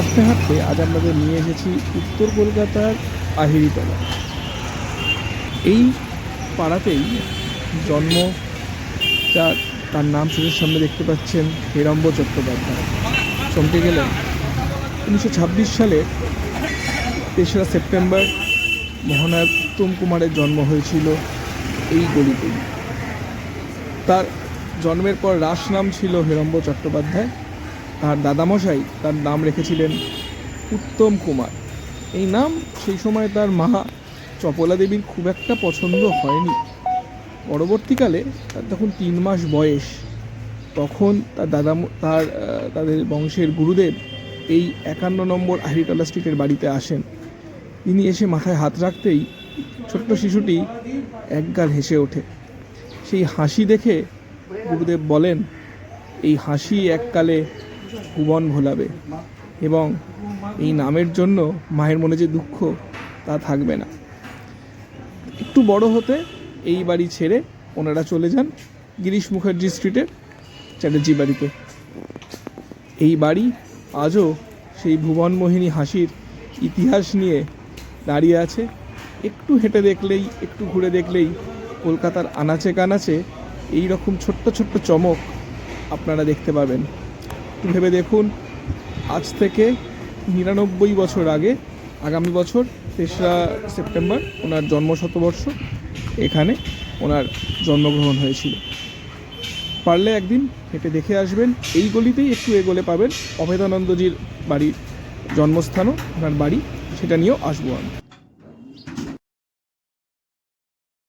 হাঁটতে হাঁটতে আজ আপনাদের নিয়ে এসেছি উত্তর কলকাতার আহিরিতলা। এই পাড়াতেই জন্ম যার তার নাম চোখের সামনে দেখতে পাচ্ছেন হিরম্ব চট্টোপাধ্যায়। চমকে গেলেন উনিশশো ছাব্বিশ সালে তেসরা সেপ্টেম্বর মহানায়ক উত্তম কুমারের জন্ম হয়েছিল এই গলিতেই। তার জন্মের পর রাস নাম ছিল হিরম্ব চট্টোপাধ্যায়। তার দাদামশাই তার নাম রেখেছিলেন উত্তম কুমার। এই নাম সেই সময় তার মা চপলা দেবীর খুব একটা পছন্দ হয়নি। পরবর্তীকালে তার তখন তিন মাস বয়স। তখন তার দাদা তার তাদের বংশের গুরুদেব এই একান্ন নম্বর আহিরতলা স্ট্রিটের বাড়িতে আসেন। তিনি এসে মাথায় হাত রাখতেই ছোট্ট শিশুটি একগাল হেসে ওঠে। সেই হাসি দেখে গুরুদেব বলেন, এই হাসি এককালে ভুবন ভোলাবে এবং এই নামের জন্য মায়ের মনে যে দুঃখ, তা থাকবে না। একটু বড় হতে এই বাড়ি ছেড়ে ওনারা চলে যান গিরিশ মুখার্জি স্ট্রিটের চ্যাটার্জি বাড়িতে। এই বাড়ি আজও সেই ভুবনমোহিনী হাসির ইতিহাস নিয়ে দাঁড়িয়ে আছে। একটু হেঁটে দেখলেই, একটু ঘুরে দেখলেই কলকাতার আনাচে কানাচে এই রকম ছোট্ট ছোট্ট চমক আপনারা দেখতে পাবেন। একটু ভেবে দেখুন, আজ থেকে নিরানব্বই বছর আগে, আগামী বছর তেসরা সেপ্টেম্বর ওনার জন্ম শতবর্ষ এখানে ওনার জন্মগ্রহণ হয়েছিল। পারলে একদিন হেঁটে দেখে আসবেন, এই গলিতেই একটু এগোলে পাবেন অভেদানন্দজির বাড়ির জন্মস্থানও, ওনার বাড়ি, সেটা নিয়েও আসব আমি।